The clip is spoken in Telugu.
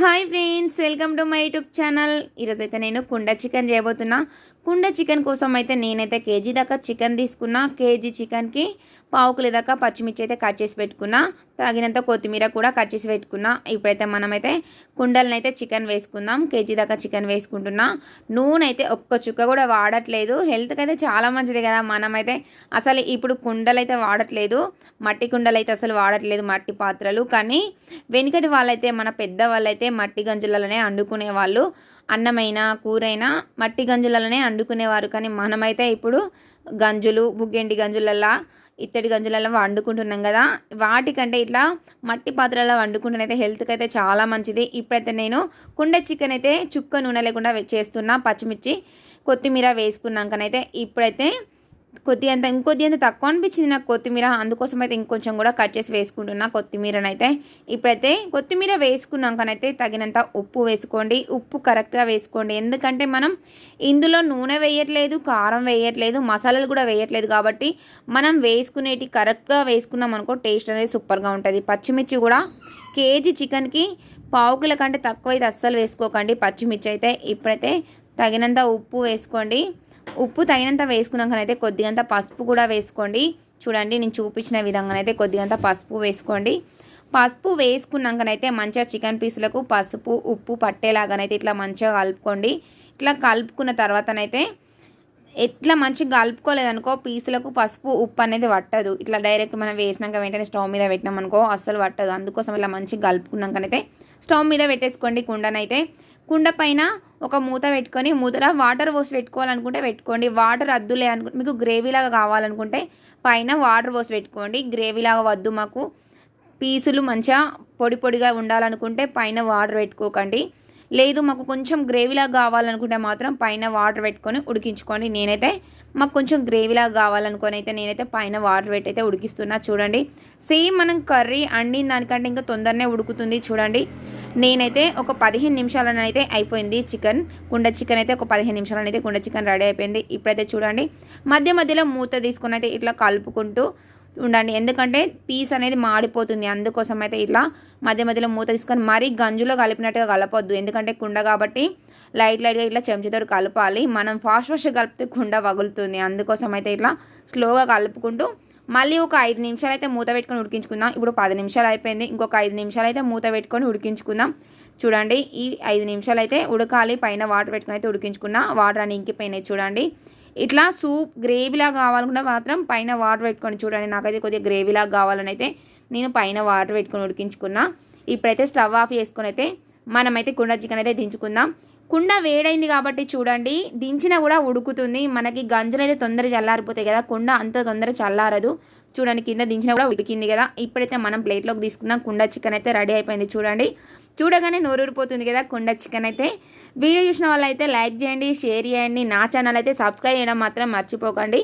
Hi friends welcome to my YouTube channel. ఈరోజైతే అయితే నేను కుండ చికెన్ చేయబోతున్నా. కుండ చికెన్ కోసం అయితే నేనైతే కేజీ దాకా చికెన్ తీసుకున్నా. కేజీ చికెన్కి పావు కిలో దాకా పచ్చిమిర్చి అయితే కట్ చేసి పెట్టుకున్నా. తగినంత కొత్తిమీర కూడా కట్ చేసి పెట్టుకున్నా. ఇప్పుడైతే మనమైతే కుండలను అయితే చికెన్ వేసుకుందాం. కేజీ దాకా చికెన్ వేసుకుంటున్నా. నూనె అయితే ఒక్క చుక్క కూడా వాడట్లేదు. హెల్త్కి అయితే చాలా మంచిది కదా. మనమైతే అసలు ఇప్పుడు కుండలు అయితే వాడట్లేదు. మట్టి కుండలు అయితే అసలు వాడట్లేదు మట్టి పాత్రలు. కానీ వెనుకటి వాళ్ళైతే మన పెద్ద వాళ్ళైతే మట్టి గంజులలోనే వండుకునే వాళ్ళు. అన్నమైనా కూరైనా మట్టి గంజులలోనే వండుకునేవారు కానీ మనమైతే ఇప్పుడు గంజులు బుగ్గెండి గంజులల్లా ఇత్తడి గంజులలో వండుకుంటున్నాం కదా. వాటికంటే ఇట్లా మట్టి పాత్రలో వండుకుంటున్నైతే హెల్త్కి అయితే చాలా మంచిది. ఇప్పుడైతే నేను కుండ చికెన్ అయితే చుక్క నూనె లేకుండా చేస్తున్నా. పచ్చిమిర్చి కొత్తిమీర వేసుకున్నాకనైతే ఇప్పుడైతే కొద్ది అంత ఇంకొద్ది అంత తక్కువ అనిపించింది నాకు కొత్తిమీర. అందుకోసం అయితే ఇంకొంచెం కూడా కట్ చేసి వేసుకుంటున్నా కొత్తిమీరనైతే. ఇప్పుడైతే కొత్తిమీర వేసుకున్నాకనైతే తగినంత ఉప్పు వేసుకోండి. ఉప్పు కరెక్ట్గా వేసుకోండి. ఎందుకంటే మనం ఇందులో నూనె వేయట్లేదు కారం వేయట్లేదు మసాలాలు కూడా వేయట్లేదు కాబట్టి మనం వేసుకునేటి కరెక్ట్గా వేసుకున్నాం అనుకో టేస్ట్ అనేది సూపర్గా ఉంటుంది. పచ్చిమిర్చి కూడా కేజీ చికెన్కి పావు కిలో కంటే తక్కువ అయితే అస్సలు వేసుకోకండి పచ్చిమిర్చి అయితే. ఇప్పుడైతే తగినంత ఉప్పు వేసుకోండి. ఉప్పు తగినంత వేసుకున్నాకనైతే కొద్దిగంత పసుపు కూడా వేసుకోండి. చూడండి నేను చూపించిన విధంగానైతే కొద్దిగంత పసుపు వేసుకోండి. పసుపు వేసుకున్నాకనైతే మంచిగా చికెన్ పీసులకు పసుపు ఉప్పు పట్టేలాగానైతే ఇట్లా మంచిగా కలుపుకోండి. ఇట్లా కలుపుకున్న తర్వాతనైతే ఎట్లా మంచిగా కలుపుకోలేదనుకో పీసులకు పసుపు ఉప్పు అనేది పట్టదు. ఇట్లా డైరెక్ట్ మనం వేసినాక వెంటనే స్టవ్ మీద పెట్టినాం అనుకో అస్సలు పట్టదు. అందుకోసం ఇలా మంచిగా కలుపుకున్నాకనైతే స్టవ్ మీద పెట్టేసుకోండి కుండనైతే. కుండ పైన ఒక మూత పెట్టుకొని మూతలో వాటర్ పోసి పెట్టుకోవాలనుకుంటే పెట్టుకోండి. వాటర్ అద్దులే అనుకుంటే మీకు గ్రేవీలాగా కావాలనుకుంటే పైన వాటర్ పోసి పెట్టుకోండి. గ్రేవీలాగా వద్దు మాకు. పీసులు మంచిగా పొడి పొడిగా ఉండాలనుకుంటే పైన వాటర్ పెట్టుకోకండి. లేదు మాకు కొంచెం గ్రేవీలాగా కావాలనుకుంటే మాత్రం పైన వాటర్ పెట్టుకొని ఉడికించుకోండి. నేనైతే మాకు కొంచెం గ్రేవీలాగా కావాలనుకొని అయితే నేనైతే పైన వాటర్ పెట్టి అయితే ఉడికిస్తున్నా. చూడండి. సేమ్ మనం కర్రీ అండిన దానికంటే ఇంకా తొందరనే ఉడుకుతుంది. చూడండి. నేనైతే ఒక పదిహేను నిమిషాలనైతే అయిపోయింది చికెన్. కుండ చికెన్ అయితే ఒక పదిహేను నిమిషాలనైతే కుండ చికెన్ రెడీ అయిపోయింది. ఇప్పుడైతే చూడండి. మధ్య మధ్యలో మూత తీసుకుని అయితే ఇట్లా కలుపుకుంటూ ఉండండి. ఎందుకంటే పీస్ అనేది మాడిపోతుంది. అందుకోసం అయితే ఇట్లా మధ్య మధ్యలో మూత తీసుకొని మరీ గంజులో కలిపినట్టుగా కలపొద్దు. ఎందుకంటే కుండ కాబట్టి లైట్ లైట్గా ఇట్లా చెంచాతో కలపాలి. మనం ఫాస్ట్ ఫాస్ట్ కలిపితే కుండ వగులుతుంది. అందుకోసం అయితే ఇట్లా స్లోగా కలుపుకుంటూ మళ్ళీ ఒక ఐదు నిమిషాలు అయితే మూత పెట్టుకొని ఉడికించుకుందాం. ఇప్పుడు పది నిమిషాలు అయిపోయింది. ఇంకొక ఐదు నిమిషాలు అయితే మూత పెట్టుకొని ఉడికించుకుందాం. చూడండి ఈ ఐదు నిమిషాలు అయితే ఉడకాలి. పైన వాటర్ పెట్టుకుని అయితే ఉడికించుకున్నా. వాటర్ అని ఇంకిపోయినాయి చూడండి. ఇట్లా సూప్ గ్రేవీలా కావాలనుకుంటే మాత్రం పైన వాటర్ పెట్టుకొని చూడండి. నాకైతే కొద్దిగా గ్రేవీలా కావాలని అయితే నేను పైన వాటర్ పెట్టుకొని ఉడికించుకున్నా. ఇప్పుడైతే స్టవ్ ఆఫ్ చేసుకుని అయితే మనమైతే కుండ చికెన్ అయితే దించుకుందాం. కుండ వేడైంది కాబట్టి చూడండి దించినా కూడా ఉడుకుతుంది. మనకి గంజులు అయితే తొందర చల్లారిపోతాయి కదా కుండ అంత తొందర చల్లారదు. చూడండి కింద దించినా కూడా ఉడికింది కదా. ఇప్పుడైతే మనం ప్లేట్లోకి తీసుకుందాం. కుండ చికెన్ అయితే రెడీ అయిపోయింది చూడండి. చూడగానే నోరూరిపోతుంది కదా కుండ చికెన్ అయితే. వీడియో చూసిన వాళ్ళైతే లైక్ చేయండి షేర్ చేయండి. నా ఛానల్ అయితే సబ్స్క్రైబ్ చేయడం మాత్రం మర్చిపోకండి.